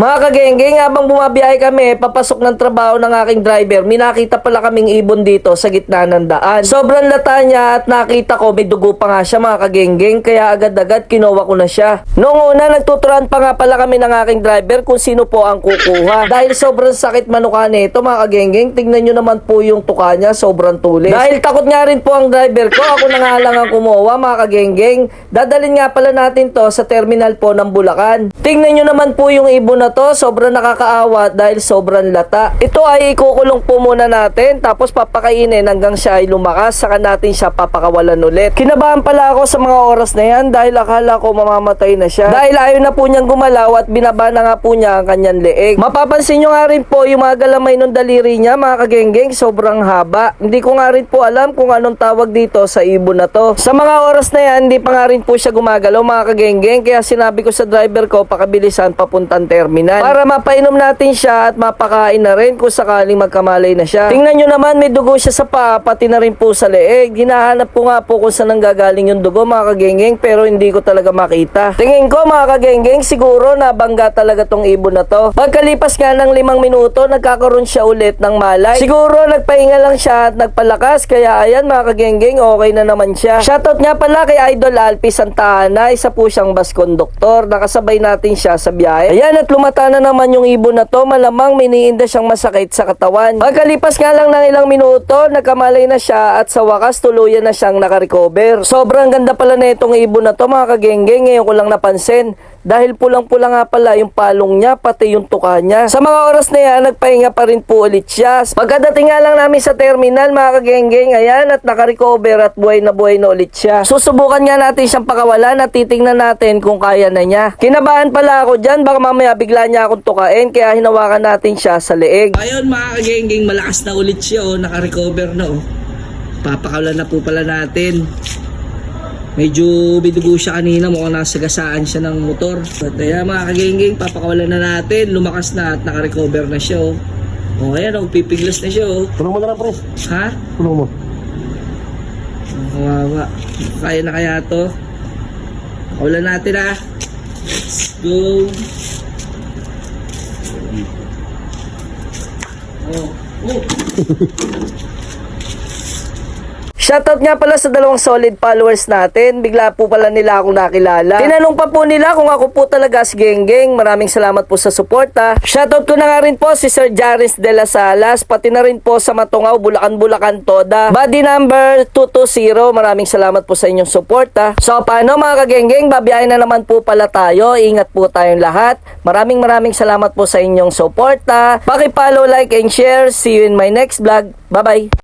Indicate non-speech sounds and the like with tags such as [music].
Mga kagenggeng, habang bumabiyahe kami, papasok ng trabaho ng aking driver, minakita pala kaming ibon dito sa gitna ng daan. Sobrang lata niya at nakita ko may dugo pa nga siya mga kagenggeng, kaya agad-agad kinuha ko na siya. Noong una, nagtuturan pa nga pala kami ng aking driver kung sino po ang kukuha. Dahil sobrang sakit manuka nito mga kagenggeng, tignan nyo naman po yung tuka niya, sobrang tulis. Dahil takot nga rin po ang driver ko, ako na nga lang ang kumuha mga kagenggeng. Dadalhin nga pala natin to sa terminal po ng Bulacan. Tingnan nyo naman po yung ibon na to, sobrang nakakaawa dahil sobrang lata. Ito ay ikukulong po muna natin, tapos papakainin hanggang siya ay lumakas, saka natin siya papakawalan ulit. Kinabahan pala ako sa mga oras na yan dahil akala ko mamamatay na siya. Dahil ayaw na po niyang gumalaw at binaba na nga po niya ang kanyang leeg. Mapapansin nyo nga rin po yung mga galamay ng daliri niya, mga kagenggeng, sobrang haba. Hindi ko nga rin po alam kung anong tawag dito sa ibon na to. Sa mga oras na yan, hindi pa nga rin po siya gumagalaw, mga kagenggeng, kaya sinabi ko sa driver ko, pakabilisan papuntang terminal. Para mapainom natin siya at mapakain na rin kung sakaling magkamalay na siya. Tingnan nyo naman, may dugo siya sa paa, pati na rin po sa leeg. Hinahanap ko nga po kung saan nanggagaling yung dugo, mga kagenggeng, pero hindi ko talaga makita. Tingin ko, mga kagenggeng, siguro nabangga talaga tong ibon na to. Pagkalipas nga ng limang minuto, nagkakaroon siya ulit ng malay. Siguro nagpahinga lang siya at nagpalakas, kaya ayan mga kagenggeng, okay na naman siya. Shoutout nga pala kay Idol Alpi Santa Ana, isa po siyang bus conductor. Nakasabay natin siya sa biyahe. Ayan at lumata na naman yung ibon na to, malamang miniinda siyang masakit sa katawan. Pagkalipas nga lang ng ilang minuto, nagkamalay na siya at sa wakas tuluyan na siyang nakarecover. Sobrang ganda pala na itong ibon na to mga kagenggeng, ngayon ko lang napansin. Dahil pulang-pula nga pala yung palong niya, pati yung tuka niya. Sa mga oras na yan, nagpahinga pa rin po ulit siya. Pagkadating nga lang namin sa terminal, mga kagenggeng, ayan, at nakarecover at buhay na buhay na ulit siya. Susubukan nga natin siyang pakawalan at titingnan natin kung kaya na niya. Kinabahan pala ako dyan, baka mamaya bigla niya akong tukain, kaya hinawakan natin siya sa leeg. Ayun mga kagenggeng, malakas na ulit siya, oh, nakarecover na oh. Papakawalan na po pala natin. Medyo bidugo siya kanina, mukhang nasagasaan siya ng motor. But ayan mga kagenggeng, papakawalan na natin. Lumakas na at nakarecover na siya. Oh, oh ayan, oh, pipiglas na siya. Oh. Tulong mo na lang, pre. Ha? Tulong mo. Ang kawawa. Kaya na kaya to? Pakawalan natin ah. Let's go. Oh. Oh. [laughs] Shoutout nga pala sa dalawang solid followers natin. Bigla po pala nila akong nakilala. Tinanong pa po nila kung ako po talaga si Genggeng. Maraming salamat po sa suporta. Shoutout ko na nga rin po si Sir Jaris de la Salas. Pati na rin po sa Matungaw, Bulacan, Bulacan, Toda. Body number 220. Maraming salamat po sa inyong suporta. So paano mga kagenggeng, babiyahin na naman po pala tayo. Ingat po tayong lahat. Maraming maraming salamat po sa inyong suporta. Paki-follow, like, and share. See you in my next vlog. Bye-bye.